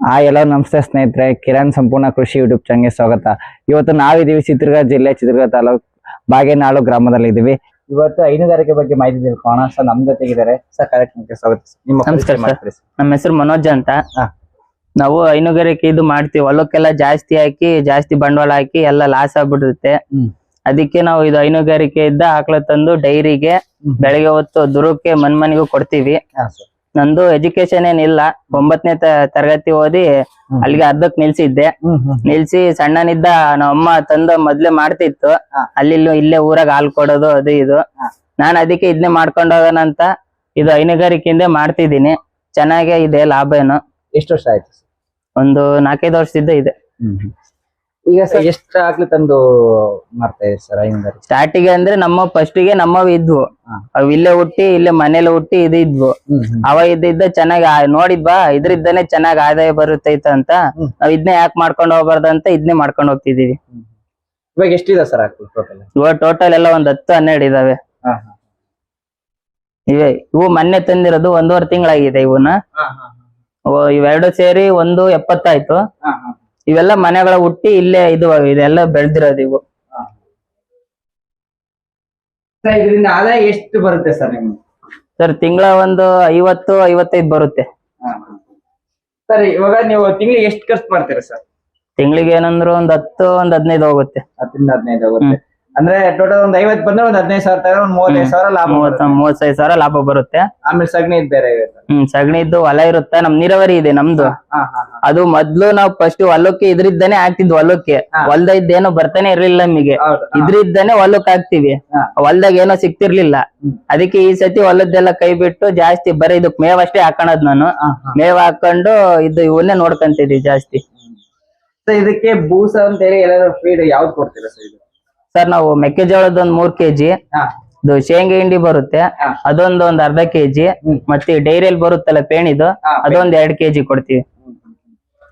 ಆ ಎಲ್ಲ ನಮಸ್ತೆ ಸ್ನೇಹಿತರೆ ಕಿರಣ್ ಸಂಪೂರ್ಣ ಕೃಷಿ ಯೂಟ್ಯೂಬ್ ಚಾನಲ್ಗೆ ಸ್ವಾಗತ ಇವತ್ತು ನಾವಿದೀವಿ ಚಿತ್ರದುರ್ಗ ಜಿಲ್ಲೆ ಚಿತ್ರದುರ್ಗ ತಾಲೂಕು ಬಾಗೇನಾಳು ಗ್ರಾಮದಲ್ಲಿ ಇದ್ದೀವಿ ಇವತ್ತು ಹೈನುಗಾರಿಕೆ ಬಗ್ಗೆ ಮಾಹಿತಿ ತಿಳ್ಕೋಣ ಸರ್ ನಮ್ ಜೊತೆಗಿದ್ದಾರೆ ಸರ್ ಕಾರ್ಯಕ್ರಮಕ್ಕೆ ಸ್ವಾಗತ ನಿಮ್ಮ ನಮಸ್ಕಾರ ಪರಿಚಯ ಮಾಡ್ಕೊಡಿ sir. ನಮ್ಮ ಹೆಸರು ಮನೋಜ್ ಅಂತ ಹಾ. ನಾವು ಹೈನುಗಾರಿಕೆ ಇದು ಮಾಡ್ತೀವಿ ಹೊಲಕ್ಕೆಲ್ಲ ಜಾಸ್ತಿ ಹಾಕಿ ಜಾಸ್ತಿ ಬಂಡವಾಳ ಹಾಕಿ ಎಲ್ಲ ಲಾಸ್ ಆಗ್ಬಿಡುತ್ತೆ ಹ್ಮ್. ಅದಕ್ಕೆ ನಾವು ಇದು ಹೈನುಗಾರಿಕೆ ಇದ್ದ ಆಕಳ ತಂದು ಡೈರಿಗೆ. ಬೆಳಗ್ಗೆ ಹೊತ್ತು ದುರುಕ್ಕೆ ಮನ್ ಮನೆಗೂ ಕೊಡ್ತೀವಿ ಹಾ. ನಂದು ಎಜುಕೇಶನ್ ಏನಿಲ್ಲ ಒಂಬತ್ತನೇ ತರಗತಿ ಓದಿ ಅಲ್ಲಿಗೆ ಅರ್ಧಕ್ ನಿಲ್ಸಿದ್ದೆ. ನಿಲ್ಸಿ ಸಣ್ಣನಿದ್ದ ನಮ್ಮ ತಂದು ಮೊದ್ಲೇ ಮಾಡ್ತಿತ್ತು. ಅಲ್ಲಿ ಇಲ್ಲೇ ಊರಾಗ ಹಾಲ್ ಕೊಡೋದು ಅದು ಇದು. ನಾನ್ ಅದಕ್ಕೆ ಇದನ್ನೇ ಮಾಡ್ಕೊಂಡು ಹೋಗೋಣ ಇದು ಹೈನುಗಾರಿಕೆಯಿಂದ ಮಾಡ್ತಿದ್ದೀನಿ. ಚೆನ್ನಾಗೇ ಇದೆ ಲಾಭ ಏನು. ಎಷ್ಟು ವರ್ಷ ಆಯ್ತು? ಒಂದು ನಾಲ್ಕೈದು ವರ್ಷದಿಂದ ಇದೆ. ಈಗ ಸರ್ ಎಷ್ಟು ಆಗ್ಲಿ ತಂದು ಮಾಡ್ತಾ ಇದ್ದೀರಿ ಸರ್ ಸ್ಟಾರ್ಟಿಗೆ ಅಂದ್ರೆ ನಮ್ಮ ಫಸ್ಟಿಗೆ ನಮ್ಮವ್ ಇದ್ವು. ಅವ್ ಇಲ್ಲೇ ಹುಟ್ಟಿ ಇಲ್ಲೇ ಮನೇಲಿ ಹುಟ್ಟಿ ಇದು ಇದ್ವು. ಅವ ಇದ್ದಿದ್ದ ಚೆನ್ನಾಗಿ ನೋಡಿದ್ವಾ ಇದ್ರಿದ್ದಾನೆ ಚೆನ್ನಾಗಿ ಆದಾಯ ಬರುತ್ತೈತ ಅಂತ. ನಾವ್ ಇದನ್ನೇ ಯಾಕೆ ಮಾಡ್ಕೊಂಡು ಹೋಗ್ಬಾರ್ದಂತ ಅಂತ ಇದನ್ನೇ ಮಾಡ್ಕೊಂಡು ಹೋಗ್ತಿದೀವಿ ಇವಾಗ ಎಷ್ಟಿದೆ ಸರ್ ಟೋಟಲ್ ಇವಾಗ ಟೋಟಲ್ ಎಲ್ಲ ಒಂದ್ ಹತ್ತು ಹನ್ನೆರಡು ಇದಾವೆ. ಇವೆ ಇವು ಮೊನ್ನೆ ತಂದಿರೋದು ಒಂದೂವರೆ ತಿಂಗಳಾಗಿದೆ ಇವನ್ನ ಇವೆರಡು ಸೇರಿ ಒಂದು ಎಪ್ಪತ್ತಾಯ್ತು. ಇವೆಲ್ಲ ಮನೆಗಳ ಹುಟ್ಟಿ ಇಲ್ಲೇ ಇದು ಇದೆಲ್ಲ ಬೆಳ್ದಿರೋದು ಇವು. ಸರ್ ಇದರಿಂದ ಆದಾಯ ಎಷ್ಟು ಬರುತ್ತೆ ಸರ್ ನಿಮ್ಗೆ? ಸರ್ ತಿಂಗಳ ಒಂದು ಐವತ್ತು ಐವತ್ತೈದು ಬರುತ್ತೆ. ಸರ್ ಇವಾಗ ನೀವು ತಿಂಗಳಿಗೆ ಎಷ್ಟು ಖರ್ಚು ಮಾಡ್ತೀರಾ ಸರ್? ತಿಂಗಳಿಗೆ ಏನಂದ್ರು ಒಂದ್ ಹತ್ತು ಒಂದ್ ಹದಿನೈದು ಹೋಗುತ್ತೆ. ಹತ್ತರಿಂದ ಹದಿನೈದು ಆಗುತ್ತೆ ಅಂದ್ರೆ ಟೋಟಲ್ ಒಂದ್ ಐವತ್ ಬಂದ್ರೆ ಒಂದ್ ಹದಿನೈದು ಸಾವಿರ ತಗೊಂಡ್ರೆ ಒಂದ್ ಮೂವತ್ತೈದು ಸಾವಿರ ಲಾಭ ಮೂವತ್ತ. ಮೂವತ್ತೈದು ಸಾವಿರ ಲಾಭ ಬರುತ್ತೆ. ಆಮೇಲೆ ಸಗಣಿ ಇದ್ ಬೇರೆ ಇದೆ ಹ್ಮ್ ಸಗಣಿದ್ದು ಹೊಲ ಇರುತ್ತೆ ನಮ್ ನೀರಾವರಿ ಇದೆ ನಮ್ದು. ಅದು ಮೊದ್ಲು ನಾವು ಫಸ್ಟ್ ಹೊಲಕ್ಕೆ ಇದ್ರಿದ್ದಾನೆ ಹಾಕ್ತಿದ್ವಿ ಹೊಲಕ್ಕೆ. ಹೊಲ್ದ ಇದ್ದೇನೋ ಬರ್ತಾನೆ ಇರ್ಲಿಲ್ಲ ನಮಗೆ. ಇದ್ರಿದ್ದಾನೆ ಹೊಲಕ್ ಹಾಕ್ತಿವಿ. ಹೊಲ್ದಾಗ ಏನೋ ಸಿಕ್ತಿರ್ಲಿಲ್ಲ ಅದಕ್ಕೆ ಈ ಸತಿ ಹೊಲದ್ದೆಲ್ಲ ಕೈ ಬಿಟ್ಟು ಜಾಸ್ತಿ ಬರೀ ಇದಕ್ ಮೇವ್ ಅಷ್ಟೇ ಹಾಕೋಣದ್ ನಾನು. ಮೇವ್ ಹಾಕೊಂಡು ಇದು ಇವನ್ನೇ ನೋಡ್ಕೊಂತಿದ್ವಿ ಜಾಸ್ತಿ. ಇದಕ್ಕೆ ಬೂಸ ಅಂತ ಹೇಳಿ ಎಲ್ಲಾದ್ರೂ ಫೀಡ್ ಯಾವ್ದು ಕೊಡ್ತೀರಾ ಸರ್ ಇದು? ಸರ್ ನಾವು ಮೆಕ್ಕೆಜೋಳದ ಒಂದ್ ಮೂರ್ ಕೆಜಿ ಇದು ಶೇಂಗಾ ಹಿಂಡಿ ಬರುತ್ತೆ. ಅದೊಂದು ಒಂದ್ ಅರ್ಧ ಕೆಜಿ ಮತ್ತೆ ಡೈರಿಯಲ್ಲಿ ಬರುತ್ತಲ್ಲ ಪೇಣಿದು ಅದೊಂದ್ ಎರಡ್ ಕೆಜಿ ಕೊಡ್ತೀವಿ.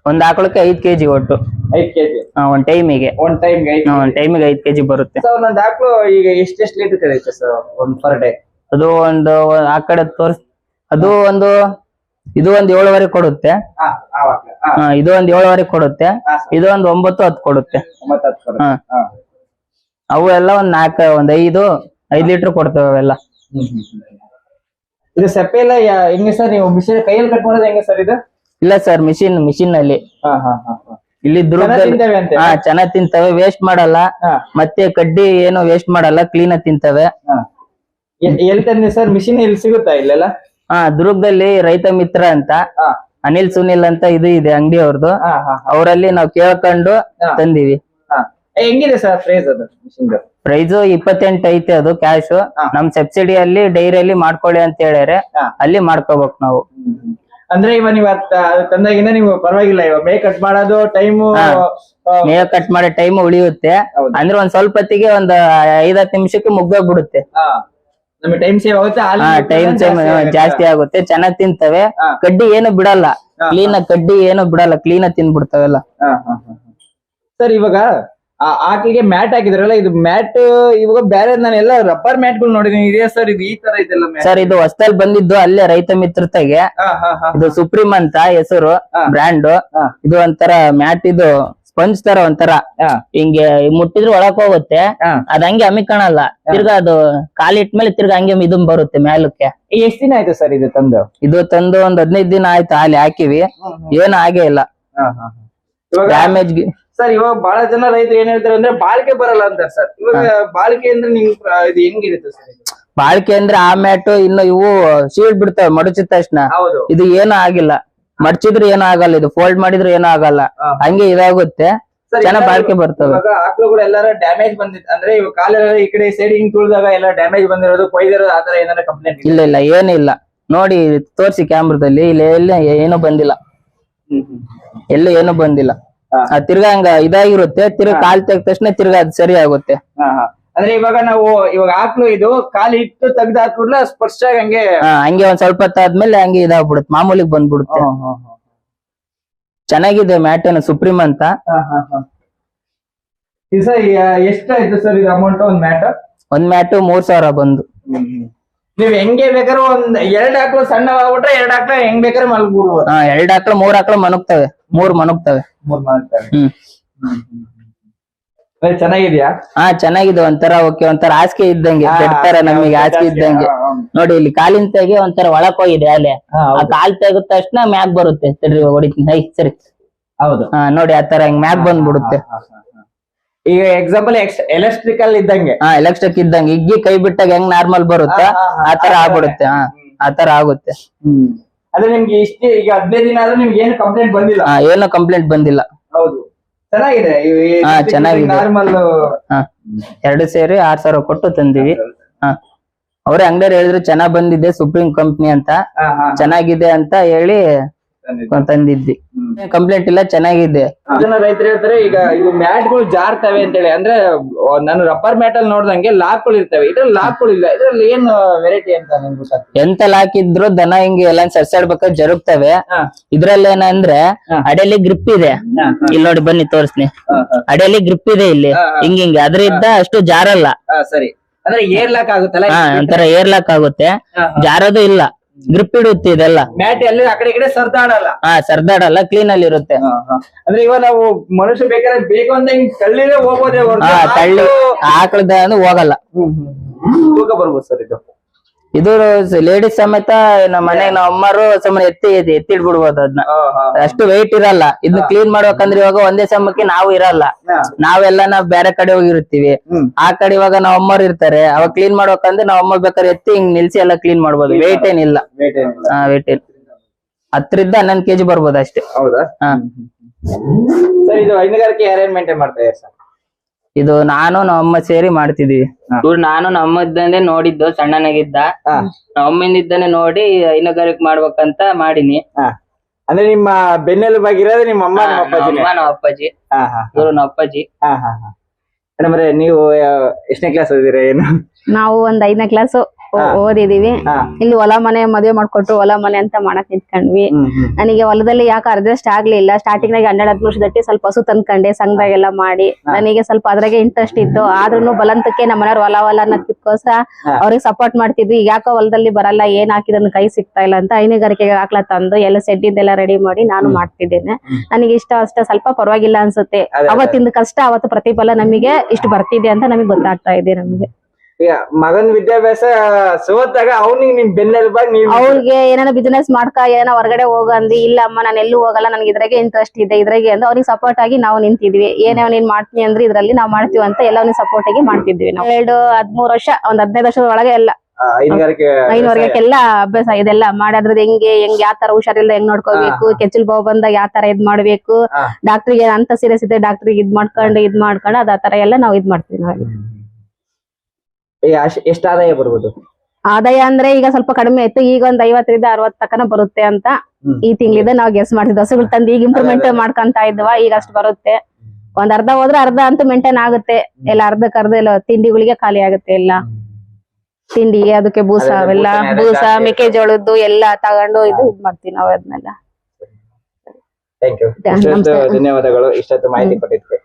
ಒಂದ್ ಆಕಳಕ್ಕೆ ಐದ್ ಕೆಜಿ ಒಟ್ಟು. ಐದ್ ಕೆಜಿ. ಒಂದ್ ಟೈಮಿಗೆ. ಒಂದ್ ಟೈಮ್ ಒಂದ್ ಟೈಮಿಗೆ ಐದ್ ಕೆಜಿ ಬರುತ್ತೆ. ಸರ್ ಒಂದೊಂದ್ ಆಕ್ಳು ಈಗ ಎಷ್ಟೆಷ್ಟು ಲೀಟರ್ ಕರೀತೆ ಸರ್ ಒಂದ್ ಪರ್ ಡೇ? ಅದು ಒಂದು ಆ ಕಡೆ ತೋರ್ಸ್ ಅದು ಒಂದು ಇದು ಒಂದ್ ಏಳುವರೆ ಕೊಡುತ್ತೆ. ಇದು ಒಂದ್ ಏಳುವರೆ ಕೊಡುತ್ತೆ. ಇದು ಒಂದ್ ಒಂಬತ್ತು ಹತ್ತು ಕೊಡುತ್ತೆ ಒಂಬತ್ತು ಹತ್ತು ಕೊಡುತ್ತೆ. ಹಾ. ಹಾ. ಅವು ಎಲ್ಲ ಒಂದ್ ನಾಲ್ಕ ಒಂದ್ ಐದು ಐದ್ ಲೀಟರ್ ಕೊಡ್ತೇವೆ ಅವೆಲ್ಲ. ಇದು ಸೆಪ್ಪೆ ಎಲ್ಲ ಯಾ- ಹೆಂಗೆ ಸರ್ ನೀವು ಮಿಷಿನ್ ಕೈಯಲ್ಲಿ ಕಟ್ ಮಾಡೋದು ಹೆಂಗೆ ಸರ್ ಇದು? ಇಲ್ಲ ಸರ್ ಮಿಷಿನ್ ಮಿಷಿನ್ನಲ್ಲಿ ಹಾ ಹಾ ಹಾ ಹಾ. ಇಲ್ಲಿ ಚೆನ್ನಾಗ್ ದುರ್ಗದಲ್ಲಿ ತಿಂತವೆ ಅಂತೆ? ಹಾ ಚೆನ್ನಾಗ್ ತಿಂತವೆ ವೇಸ್ಟ್ ಮಾಡಲ್ಲ. ಹಾ. ಮತ್ತೆ ಕಡ್ಡಿ ಏನು ವೇಸ್ಟ್ ಮಾಡಲ್ಲ ಕ್ಲೀನ್ ಆಗಿ ತಿಂತವೆ. ಹಾ. ಎಲ್- ಎಲ್ಲಿ ತಂದೆ ಸರ್? ಮಿಷಿನ್ ಎಲ್ಲಿ ಸಿಗುತ್ತಾ ಇಲ್ಲೆಲ್ಲ? ಹಾ ದುರ್ಗದಲ್ಲಿ ರೈತ ಮಿತ್ರ ಅಂತ ಹಾ. ಅನಿಲ್ ಸುನಿಲ್ ಅಂತ ಇದು ಇದೆ ಅಂಗಡಿ ಅವ್ರದ್ದು ಹಾ ಹಾ. ಅವರಲ್ಲಿ ನಾವು ಕೇಳ್ಕೊಂಡು ಹಾ. ತಂದಿವಿ. ಹೆಂಗಿದೆ ಸರ್ ಪ್ರೈಸ್ ಅದು ಮಿಷಿನ್ ಪ್ರೈಸ್ ಇಪ್ಪತ್ತೆಂಟು ಐತೆ ಅದು ಕ್ಯಾಶ್. ನಮ್ ಸಬ್ಸಿಡಿಯಲ್ಲಿ ಡೈರಿಯಲ್ಲಿ ಮಾಡ್ಕೊಳ್ಳಿ ಅಂತ ಹೇಳ್ಯಾರೆ. ಅಲ್ಲಿ ಮಾಡ್ಕೋಬೇಕು ನಾವು. ಅಂದ್ರೆ ಇವ ನೀವ್ ತಂದಾಗಿಂದ ನೀವು ಪರವಾಗಿಲ್ಲ ಇವಾಗ ಮೇ ಕಟ್ ಮಾಡೋದು ಟೈಮು ಮೇ ಕಟ್ ಮಾಡೋ ಟೈಮ್ ಉಳಿಯುತ್ತೆ. ಅಂದ್ರೆ ಒಂದ್ ಸ್ವಲ್ಪ ಹೊತ್ತಿಗೆ ಒಂದ್ ಐದತ್ತು ನಿಮಿಷಕ್ಕೆ ಮುಗ್ದೋಗ್ಬಿಡುತ್ತೆ. ನಮಗೆ ಟೈಮ್ ಸೇವ್ ಆಗುತ್ತೆ ಟೈಮ್ ಜಾಸ್ತಿ ಆಗುತ್ತೆ. ಜಾಸ್ತಿ ಆಗುತ್ತೆ ಚೆನ್ನಾಗ್ ತಿಂತವೆ. ಕಡ್ಡಿ ಏನು ಬಿಡಲ್ಲ. ಕ್ಲೀನ್ ಕಡ್ಡಿ ಏನು ಬಿಡಲ್ಲ ಕ್ಲೀನ್ ತಿನ್ಬಿಡ್ತಾವೆಲ್ಲ ತಿಂದ್ಬಿಡ್ತಾವೆಲ್ಲ. ಸರ್ ಇವಾಗ ಆ ಆಕಳಿಗೆ ಮ್ಯಾಟ್ ಹಾಕಿದ್ರಲ್ಲ ಇದು ಮ್ಯಾಟ್ ಇವಾಗ ಬೇರೆ ನಾನು ಎಲ್ಲ ರಬ್ಬರ್ ಮ್ಯಾಟ್ಗಳು ನೋಡಿದೀನಿ ಇದೆ ಸರ್ ಇದು ಈ ತರ ಇದೆಲ್ಲ ಸರ್ ಇದು ಹೊಸದಲ್ಲಿ ಬಂದಿದ್ದು ಅಲ್ಲೇ ರೈತ ಮಿತ್ರತೆಗೆ. ಇದು ಸುಪ್ರೀಂ ಅಂತ ಹೆಸರು. ಬ್ರ್ಯಾಂಡ್. ಇದು ಒಂಥರ ಮ್ಯಾಟ್ ಇದು ಸ್ಪಂಜ್ ತರ ಒಂಥರ. ಹಿಂಗೆ ಮುಟ್ಟಿದ್ರೆ ಒಳಕ್ ಹೋಗುತ್ತೆ. ಅದ್ ಹಂಗೆ ಅಮಿಕಣಲ್ಲ ತಿರ್ಗಾ ಅದು ಕಾಲಿಟ್ಮೇಲೆ ತಿರ್ಗಾ ಹಂಗೆ ಇದು ಬರುತ್ತೆ ಮೇಲಕ್ಕೆ ಎಷ್ಟ್ ದಿನ ಆಯ್ತು ಸರ್ ಇದು ತಂದು? ಇದು ತಂದು ಒಂದ್ ಹದಿನೈದು ದಿನ ಆಯ್ತು ಅಲ್ಲಿ ಹಾಕಿವಿ. ಏನು ಆಗೇ ಇಲ್ಲ. ಡ್ಯಾಮೇಜ್ ಸರ್ ಇವಾಗ ಬಹಳ ಜನ ರೈತರು ಏನ್ ಹೇಳ್ತಾರೆ ಅಂದ್ರೆ ಬಾಳಿಕೆ ಬರಲ್ಲ ಅಂತಾರೆ ಸರ್. ಇವಾಗ ಬಾಳಿಕೆ ಅಂದ್ರೆ ನಿಮ್ ಇದು ಹೆಂಗಿರುತ್ತೆ ಸರ್ ಬಾಳಿಕೆ ಅಂದ್ರೆ ಆ ಮ್ಯಾಟು ಇನ್ನು ಇವು ಸೀಡ್ ಬಿಡ್ತಾವೆ ಮಡಚಿದ ತಕ್ಷಣ. ಹೌದು. ಇದು ಏನು ಆಗಿಲ್ಲ. ಮಡಚಿದ್ರು ಏನು ಆಗಲ್ಲ ಇದು ಫೋಲ್ಡ್ ಮಾಡಿದ್ರು ಏನು ಆಗಲ್ಲ. ಹಂಗೆ ಇದಾಗುತ್ತೆ. ಜನ ಚೆನ್ನಾಗ್ ಬಾಳಿಕೆ ಬರ್ತವೆ. ಇವಾಗ ಆಕಳುಗಳು ಎಲ್ಲಾರ ಡ್ಯಾಮೇಜ್ ಬಂದಿತ್ತು ಅಂದ್ರೆ ಇವಾಗ ಕಾಲೆಲ್ಲ ಈ ಕಡೆ ಸೈಡ್ ಹಿಂಗ್ ತುಳಿದಾಗ ಎಲ್ಲ ಡ್ಯಾಮೇಜ್ ಬಂದಿರೋದು ಕೊಯ್ದಿರೋದು ಆತರ ಏನಾರ ಕಂಪ್ಲೇಂಟ್ ಇಲ್ಲ ಇಲ್ಲ ಏನಿಲ್ಲ ನೋಡಿ ತೋರ್ಸಿ ಕ್ಯಾಮ್ರಾದಲ್ಲಿ ಇಲ್ಲಿ ಎಲ್ಲ ಏನೂ ಬಂದಿಲ್ಲ. ಎಲ್ಲೂ ಏನೂ ಬಂದಿಲ್ಲ. ತಿರ್ಗಾ ಹಂಗ ಇದಾಗಿರುತ್ತೆ ತಿರ್ಗಾ ಕಾಲ್ ತೆಗ್ದ ತಕ್ಷಣ ತಿರ್ಗಾ ಅದು ಸರಿ ಆಗುತ್ತೆ. ಅಂದ್ರೆ ಇವಾಗ ನಾವು ಇವಾಗ ಹಾಕ್ಲು ಇದು ಕಾಲು ಇಟ್ಟು ತೆಗ್ದು ಹಾಕ್ಬಿಡ್ಲ ಸ್ಪರ್ಶ ಆಗಿ ಹಂಗೆ ಹಂಗೆ ಒಂದ್ ಸ್ವಲ್ಪ ಹೊತ್ತಾದ್ಮೇಲೆ ಹಂಗೆ ಇದಾಗ್ಬಿಡುತ್ತೆ ಮಾಮೂಲಿಗೆ ಬಂದ್ಬಿಡುತ್ತೆ. ಚೆನ್ನಾಗಿದೆ ಮ್ಯಾಟ್ ಏನು ಸುಪ್ರೀಂ ಅಂತ ಸರ್ ಎಷ್ಟಾಯ್ತು ಸರ್ ಇದು ಅಮೌಂಟ್ ಒಂದ್ ಮ್ಯಾಟ್ ಒಂದ್ ಮ್ಯಾಟು ಮೂರ್ ಸಾವಿರ ಬಂದು. ನೀವ್ ಹೆಂಗೆ ಬೇಕಾದ್ರೆ ಒಂದ್ ಎರಡ್ ಆಕಳು ಸಣ್ಣ ಆಗ್ಬಿಟ್ರೆ ಎರಡ್ ಆಕಳ ಹೆಂಗ್ ಬೇಕಾದ್ರೆ ಮಲ್ಗ್ಬಿಡ್ಬೋದು. ಹಾ ಎರಡ್ ಆಕಳು ಮೂರ್ ಆಕಳು ಮನುಗ್ತವೆ. ಮೂರ್ ಮನುಗ್ತವೆ. ಮೂರ್ ಮಾಡ್ತಾರೆ ಹ್ಮ್. ಚೆನ್ನಾಗಿದ್ಯಾ? ಹಾ ಚೆನ್ನಾಗಿದೆ. ಒಂಥರ ಓಕೆ ಒಂಥರ ಹಾಸಿಗೆ ಇದ್ದಂಗೆ. ಹಾ, ನಮಗೆ ಹಾಸಿಗೆ ಇದ್ದಂಗೆ. ಹಾ, ಹಾ. ನೋಡಿ ಇಲ್ಲಿ ಕಾಲಿನ ತೆಗೆ ಒಂಥರ ಒಳಕ್ ಹೋಗಿದೆ ಅಲ್ಲೇ. ಹಾ, ಆ ಹೌದು. ಕಾಲ್ ತೆಗದ ತಕ್ಷಣ ಮ್ಯಾಗ್ ಬರುತ್ತೆ. ಸರಿ ಹೊಡಿತೀನಿ ಹೈ ಸರಿ. ಹೌದು. ಹಾ ನೋಡಿ ಆ ತರ ಹಿಂಗ್ ಮ್ಯಾಗ್ ಬಂದ್ಬಿಡುತ್ತೆ ಹಾ, ಹಾ, ಹಾ. ಈಗ ಎಕ್ಸಾಂಪಲ್ ಎಲೆಕ್ಟ್ರಿಕಲ್ ಇದ್ದಂಗೆ. ಹಾ ಎಲೆಕ್ಟ್ರಿಕ್ ಇದ್ದಂಗೆ. ಇಗ್ಗಿ ಕೈ ಬಿಟ್ಟಾಗ ಹೆಂಗ್ ನಾರ್ಮಲ್ ಬರುತ್ತೆ? ಆತರ ಆಗ್ಬಿಡುತ್ತೆ. ಹಾ ಆ ತರ ಆಗುತ್ತೆ. ಅಂದ್ರೆ ನಿಮ್ಗೆ ಇಷ್ಟೇ ಈಗ ಹದಿನೈದು ದಿನ ಆದ್ರೂ ನಿಮ್ಗೆ ಏನು ಕಂಪ್ಲೇಂಟ್ ಬಂದಿಲ್ಲ? ಹಾ ಏನು ಕಂಪ್ಲೇಂಟ್ ಬಂದಿಲ್ಲ. ಹೌದು. ಚೆನ್ನಾಗಿದೆ. ಹಾ, ಚೆನ್ನಾಗಿದೆ. ನಾರ್ಮಲ್ ಹಾ ಎರಡು ಸೇರಿ ಆರ್ ಸಾವಿರ ಕೊಟ್ಟು ತಂದಿವಿ. ಹಾ. ಅವ್ರೆ ಅಂಗಡಿಯವ್ರು ಹೇಳಿದ್ರು ಚೆನ್ನಾಗ್ ಬಂದಿದೆ ಸುಪ್ರೀಂ ಕಂಪ್ನಿ ಅಂತ. ಚೆನ್ನಾಗಿದೆ ಅಂತ ಹೇಳಿ ತಂದಿದ್ವಿ ಕಂಪ್ಲೇಂಟ್ ಇಲ್ಲ ಚೆನ್ನಾಗಿದೆ. ಅದನ್ನ ರೈತರು ಹೇಳ್ತಾರೆ ಈಗ ಇದು ಮ್ಯಾಟ್ಗಳು ಜಾರ್ತವೆ ಅಂತ ಹೇಳಿ ಅಂದ್ರೆ ನಾನು ರಬ್ಬರ್ ಮ್ಯಾಟ್ ಅಲ್ಲಿ ನೋಡ್ದಂಗೆ ಲಾಕ್ಗಳು ಇರ್ತವೆ. ಇದ್ರಲ್ಲಿ ಲಾಕ್ಗಳು ಇಲ್ಲ. ಇದ್ರಲ್ಲಿ ಏನ್ ವೆರೈಟಿ ಅಂತ ನಿಮ್ಗೆ ಎಂತ ಎಂತ ಇದ್ರು ದನ ಹಿಂಗೆ ಎಲ್ಲ ಸರ್ಸಾಡ್ಬೇಕಾದ್ರೆ ಜರುಗ್ತವೆ. ಇದ್ರಲ್ಲಿ ಏನಂದ್ರೆ ಅಡೆಯಲ್ಲಿ ಅಡಿಯಲ್ಲಿ ಗ್ರಿಪ್ ಇದೆ. ಇಲ್ಲಿ ನೋಡಿ ಬನ್ನಿ ತೋರಿಸ್ನಿ. ಅಡಿಯಲ್ಲಿ ಗ್ರಿಪ್ ಇದೆ ಇಲ್ಲಿ. ಹಿಂಗ. ಹಿಂಗ್. ಅದ್ರಿಂದ ಅಷ್ಟು ಜಾರಲ್ಲ. ಸರಿ. ಅಂದ್ರೆ ಏರ್ ಲಾಕ್ ಆಗುತ್ತಲ್ಲ ಒಂಥರ ಏರ್ ಲಾಕ್ ಆಗುತ್ತೆ ಜಾರದು ಇಲ್ಲ. ಗ್ರಿಪ್ ಇಡುತ್ತೆ ಇದೆಲ್ಲ. ಮ್ಯಾಟ್ ಅಲ್ಲಿ ಆ ಕಡೆ ಈ ಕಡೆ ಸರ್ದಾಡಲ್ಲ. ಹಾ ಸರ್ದಾಡಲ್ಲ ಕ್ಲೀನ್ ಅಲ್ಲಿ ಇರುತ್ತೆ. ಅಂದ್ರೆ ಇವಾಗ ನಾವು ಮನುಷ್ಯ ಬೇಕಾದ್ರೆ ಬೇಕು ಅಂತ ಹಿಂಗ್ ತಳ್ಳಿನೇ ಹೋಗೋದೇ ಹೊರತು ಹಾ ತಳ್ಳಿ ಆಕಳದ ಹೋಗಲ್ಲ. ಹೋಗ. ಬರ್ಬೋದು ಸರ್ ಇದು. ಇದು ಲೇಡೀಸ್ ಸಮೇತ ನಮ್ಮ ಮನೆಗೆ ನಮ್ಮ ಅಮ್ಮರು ಸುಮ್ಮನೆ ಎತ್ತಿ ಎತ್ತಿ ಎತ್ತಿಡ್ ಬಿಡ್ಬೋದು ಅದನ್ನ. ಅಷ್ಟು ವೆಯ್ಟ್ ಇರಲ್ಲ. ಇದನ್ನ ಕ್ಲೀನ್ ಮಾಡ್ಬೇಕಂದ್ರೆ ಇವಾಗ ಒಂದೇ ಸಮಕ್ಕೆ ನಾವು ಇರಲ್ಲ. ನಾವೆಲ್ಲ ನಾವ್ ಬೇರೆ ಕಡೆ ಹೋಗಿರ್ತೀವಿ. ಆ ಕಡೆ ಇವಾಗ ನಾವ್ ಅಮ್ಮರು ಇರ್ತಾರೆ. ಅವಾಗ ಕ್ಲೀನ್ ಮಾಡ್ಬೇಕಂದ್ರೆ ನಾವ್ ಅಮ್ಮ ಬೇಕಾದ್ರೆ ಎತ್ತಿ ಹಿಂಗ್ ನಿಲ್ಸಿ ಎಲ್ಲ ಕ್ಲೀನ್ ಮಾಡ್ಬೋದು. ವೆಯ್ಟ್ ಏನಿಲ್ಲ. ಹಾ ವೆಯ್ಟ್ ಏನ್ ಹತ್ತರಿಂದ ಹನ್ನೊಂದು ಕೆಜಿ ಬರ್ಬೋದು ಅಷ್ಟೇ. ಹೌದಾ? ಹಾ. ಇದು ಹೈನುಗಾರಿಕೆ ಯಾರೇನ್ ಮೇಂಟೈನ್ ಮಾಡ್ತಾ ಇದ್ದಾರೆ ಸರ್? ಇದು ನಾನು ನಮ್ಮ ಅಮ್ಮ ಸೇರಿ ಮಾಡ್ತಿದೀವಿ. ಇವ್ರು ನಾನು ನಮ್ಮ ಅಮ್ಮ ಇದ್ದಂದೆ ನೋಡಿದ್ದು ಸಣ್ಣನಾಗಿದ್ದ. ಹಾ, ನಮ್ಮ ಅಮ್ಮನಿದ್ದಾನೆ ನೋಡಿ ಹೈನುಗಾರಿಕೆ ಮಾಡ್ಬೇಕಂತ ಮಾಡಿನಿ. ಅಂದ್ರೆ ನಿಮ್ಮ ಬೆನ್ನೆಲುಬಾಗಿರೋದು ನಿಮ್ಮ ಅಮ್ಮ ನಿಮ್ಮ ಅಪ್ಪಾಜಿ ನಮ್ಮ ಅಪ್ಪಾಜಿ. ಇವ್ರು ನಮ್ಮ ಅಪ್ಪಾಜಿ. ಹಾ ಹಾ ನೀವು ಎಷ್ಟನೇ ಕ್ಲಾಸ್ ಓದಿರ ಏನು? ನಾವು ಒಂದ್ ಐದನೇ ಕ್ಲಾಸ್. ಓದಿದೀವಿ. ಇಲ್ಲಿ ಹೊಲ ಮನೆ ಮದುವೆ ಮಾಡ್ಕೊಟ್ಟು ಹೊಲ ಮನೆ ಅಂತ ಮಾಡಕ್ ನಿಂತ್ಕೊಂಡ್ವಿ. ನನಗೆ ಹೊಲದಲ್ಲಿ ಯಾಕೆ ಅರ್ಜೆಸ್ಟ್ ಆಗ್ಲಿಲ್ಲ. ಸ್ಟಾರ್ಟಿಂಗ್ ನಾಗ ಹನ್ನೆರಡು ಹತ್ತು ವರ್ಷದಟ್ಟಿ ಸ್ವಲ್ಪ ಹಸು ತಂದ್ಕೊಂಡೆ ಸಂಘದಾಗೆಲ್ಲ ಮಾಡಿ. ನನಗೆ ಸ್ವಲ್ಪ ಅದ್ರಾಗೆ ಇಂಟ್ರೆಸ್ಟ್ ಇತ್ತು. ಆದ್ರೂ ಬಲಂತಕ್ಕೆ ನಮ್ಮ ಮನೆಯವ್ರು ಹೊಲ ಹೊಲ ಅನ್ನೋದಕ್ಕೋಸ್ಕರ ಅವ್ರಿಗೆ ಸಪೋರ್ಟ್ ಮಾಡ್ತಿದ್ವಿ. ಯಾಕೋ ಹೊಲದಲ್ಲಿ ಬರಲ್ಲ ಏನ್ ಹಾಕಿದನ್ ಕೈ ಸಿಗ್ತಾ ಇಲ್ಲ ಅಂತ ಹೈನುಗಾರಿಕೆಗೆ ಹಾಕ್ಲಾ ತಂದು ಎಲ್ಲ ಸೆಡ್ಡಿಂದೆಲ್ಲ ರೆಡಿ ಮಾಡಿ ನಾನು ಮಾಡ್ತಿದ್ದೇನೆ. ನನಗೆ ಇಷ್ಟ ಅಷ್ಟ ಸ್ವಲ್ಪ ಪರವಾಗಿಲ್ಲ ಅನ್ಸುತ್ತೆ. ಅವತ್ತಿಂದ ಕಷ್ಟ ಅವತ್ತು ಪ್ರತಿಫಲ ನಮಗೆ ಇಷ್ಟು ಬರ್ತಿದೆ ಅಂತ ನಮಗೆ ಗೊತ್ತಾಗ್ತಾ ಇದೆ ನಮಗೆ. ಮಗನ್ ವಿದ್ಯಾಭ್ಯಾಸ ಸೋತಾಗ ಅವ್ನಿಗೆ ನಿಮ್ ಬೆನ್ನೆಲುಬಾಗಿ ನೀವು ಅವ್ರಿಗೆ ಏನಾರ ಬಿಸ್ನೆಸ್ ಮಾಡ್ಕ ಏನೋ ಹೊರಗಡೆ ಹೋಗಂದಿ ಇಲ್ಲ ಅಮ್ಮ ನಾನು ಎಲ್ಲೂ ಹೋಗಲ್ಲ ನನ್ಗೆ ಇದ್ರಾಗೆ ಇಂಟ್ರೆಸ್ಟ್ ಇದೆ ಇದ್ರಾಗೆ ಅಂತ ಅವ್ರಿಗೆ ಸಪೋರ್ಟ್ ಆಗಿ ನಾವು ನಿಂತಿದ್ವಿ. ಏನೇ ನೀನ್ ಮಾಡ್ತೀನಿ ಅಂದ್ರೆ ಇದ್ರಲ್ಲಿ ನಾವು ಮಾಡ್ತೀವಿ ಅಂತ ಎಲ್ಲ ಅವ್ನಿಗೆ ಸಪೋರ್ಟ್ ಆಗಿ ಮಾಡ್ತಿದ್ವಿ ನಾವು. ಎರಡು ಹದ್ಮೂರ್ ವರ್ಷ ಒಂದ್ ಹದಿನೈದು ವರ್ಷದ ಒಳಗೆ ಎಲ್ಲ. ಐನೂರ್ಗೆಲ್ಲ ಅಭ್ಯಾಸ ಇದೆಲ್ಲ ಮಾಡಾದ್ರದ್ದು ಹೆಂಗೆ ಹೆಂಗ್ ಯಾವ ತರ ಹುಷಾರಿಲ್ಲ ಹೆಂಗ್ ನೋಡ್ಕೋಬೇಕು ಕೆಚ್ಚಲ್ ಬಾವು ಬಂದಾಗ ಯಾವ ತರ ಇದ್ ಮಾಡ್ಬೇಕು ಡಾಕ್ಟರ್ಗೆ ಅಂತ ಸೀರಿಯಸ್ ಇದೆ ಡಾಕ್ಟ್ರಿಗೆ ಇದ್ ಮಾಡ್ಕೊಂಡು ಇದ್ ಮಾಡ್ಕೊಂಡು ಅದ ತರ ಎಲ್ಲ ನಾವು ಇದ್ ಮಾಡ್ತೀವಿ ನಾವು ಎಷ್ಟ್ ಆದಾಯ ಬರ್ಬೋದು? ಆದಾಯ ಅಂದ್ರೆ ಈಗ ಸ್ವಲ್ಪ ಕಡಿಮೆ ಆಯ್ತು ಈಗ ಒಂದ್ ಐವತ್ತರಿಂದ ಅರವತ್ ತಕನ ಬರುತ್ತೆ ಅಂತ. ಈ ತಿಂಗಳಿಂದ ನಾವು ಗೆಸ್ ಮಾಡಿದ್ವಿ ಹಸುಗಳು ತಂದು ಈಗ ಇಂಪ್ರೂವ್ಮೆಂಟ್. ಮಾಡ್ಕೊಂತ ಇದ್ವಾ ಈಗ ಅಷ್ಟು ಬರುತ್ತೆ. ಒಂದ್ ಅರ್ಧ ಹೋದ್ರೆ ಅರ್ಧ ಅಂತೂ ಮೇಂಟೈನ್ ಆಗುತ್ತೆ. ಎಲ್ಲ ಅರ್ಧಕ್ಕೆ ಅರ್ಧ ಎಲ್ಲ ತಿಂಡಿಗಳಿಗೆ ಖಾಲಿ ಆಗುತ್ತೆ ಎಲ್ಲ. ತಿಂಡಿ ಅದಕ್ಕೆ ಬೂಸ ಅವೆಲ್ಲ ಬೂಸ ಮೆಕ್ಕೆಜೋಳದ್ದು ಎಲ್ಲ ತಗೊಂಡು ಇದು ಇದ್ ಮಾಡ್ತೀವಿ ನಾವು ಅದನ್ನೆಲ್ಲ ಧನ್ಯವಾದಗಳು. ಇಷ್ಟೊತ್ತು ಮಾಹಿತಿ ಕೊಟ್ಟಿದ್ದಕ್ಕೆ.